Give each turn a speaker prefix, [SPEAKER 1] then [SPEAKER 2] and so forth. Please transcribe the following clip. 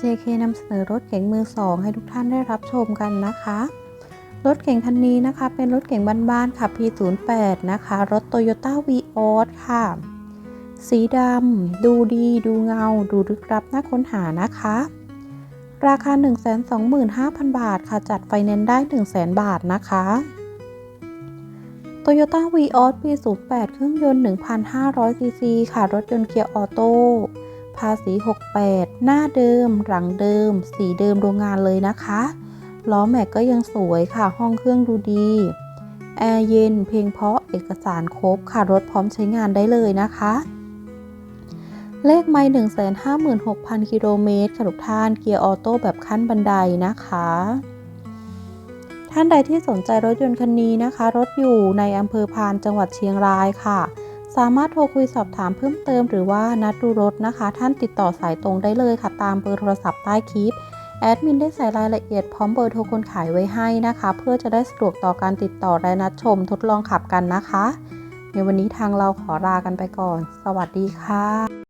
[SPEAKER 1] JK นำเสนอรถเก๋งมือสองให้ทุกท่านได้รับชมกันนะคะ รถเก๋งคันนี้นะคะ เป็นรถเก๋งบ้านๆค่ะ P08 นะคะ รถ Toyota Vios ค่ะ สีดำดูดีดูเงา ดูลึกลับน่าค้นหานะคะ ราคา 125,000 บาทค่ะ จัดไฟแนนซ์ได้ 100,000 บาทนะคะ Toyota Vios P08 เครื่องยนต์ 1,500ซีซีค่ะ รถยนต์เกียร์ออโต้ ภาษี 68 หน้าเดิม หลังเดิม สีเดิมโรงงานเลยนะคะ ล้อแม็กก็ยังสวยค่ะ ห้องเครื่องดูดี แอร์เย็น เพลงเพราะ เอกสารครบค่ะ รถพร้อมใช้งานได้เลยนะคะ เลขไม่156,000 กิโลเมตรค่ะทุกท่าน เกียร์ออโต้แบบขั้นบันไดนะคะ ท่านใดที่สนใจรถยนต์คันนี้นะคะ รถอยู่ในอำเภอพานจังหวัดเชียงรายค่ะ สามารถโทรคุยสอบถามเพิ่มเติมหรือว่านัดดูรถนะคะ ท่านติดต่อสายตรงได้เลยค่ะ ตามเบอร์โทรศัพท์ใต้คลิปแอดมินได้ใส่รายละเอียดพร้อมเบอร์โทรคนขายไว้ให้นะคะ เพื่อจะได้สะดวกต่อการติดต่อและนัดชมทดลองขับกันนะคะ ในวันนี้ทางเราขอลากันไปก่อน สวัสดีค่ะ